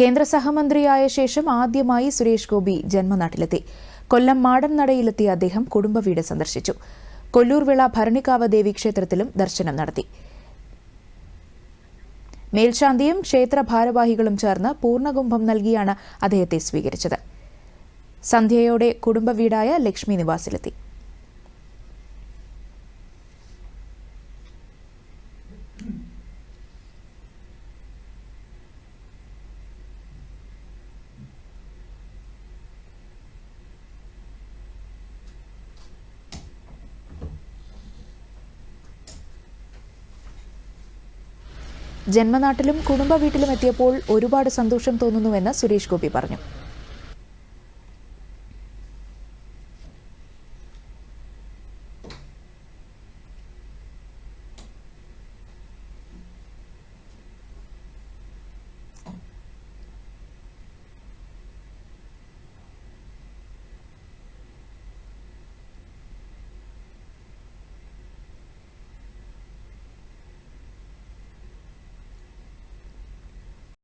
കേന്ദ്ര സഹമന്ത്രിയായ ശേഷം ആദ്യമായി സുരേഷ് ഗോപി ജന്മനാട്ടിലെത്തി. കൊല്ലം മാടൻ നടയിലെത്തിയ അദ്ദേഹം കുടുംബവീട് സന്ദർശിച്ചു. കൊല്ലൂർവിള ഭരണിക്കാവ് ദേവി ക്ഷേത്രത്തിലും ദർശനം നടത്തി. മേൽശാന്തിയും ക്ഷേത്ര ഭാരവാഹികളും ചേർന്ന് പൂർണകുംഭം നൽകിയാണ് അദ്ദേഹത്തെ സ്വീകരിച്ചത്. സന്ധ്യയോടെ കുടുംബവീടായ ലക്ഷ്മി നിവാസിലെത്തി. ജന്മനാട്ടിലും കുടുംബ വീട്ടിലും എത്തിയപ്പോൾ ഒരുപാട് സന്തോഷം തോന്നുന്നുവെന്ന് സുരേഷ് ഗോപി പറഞ്ഞു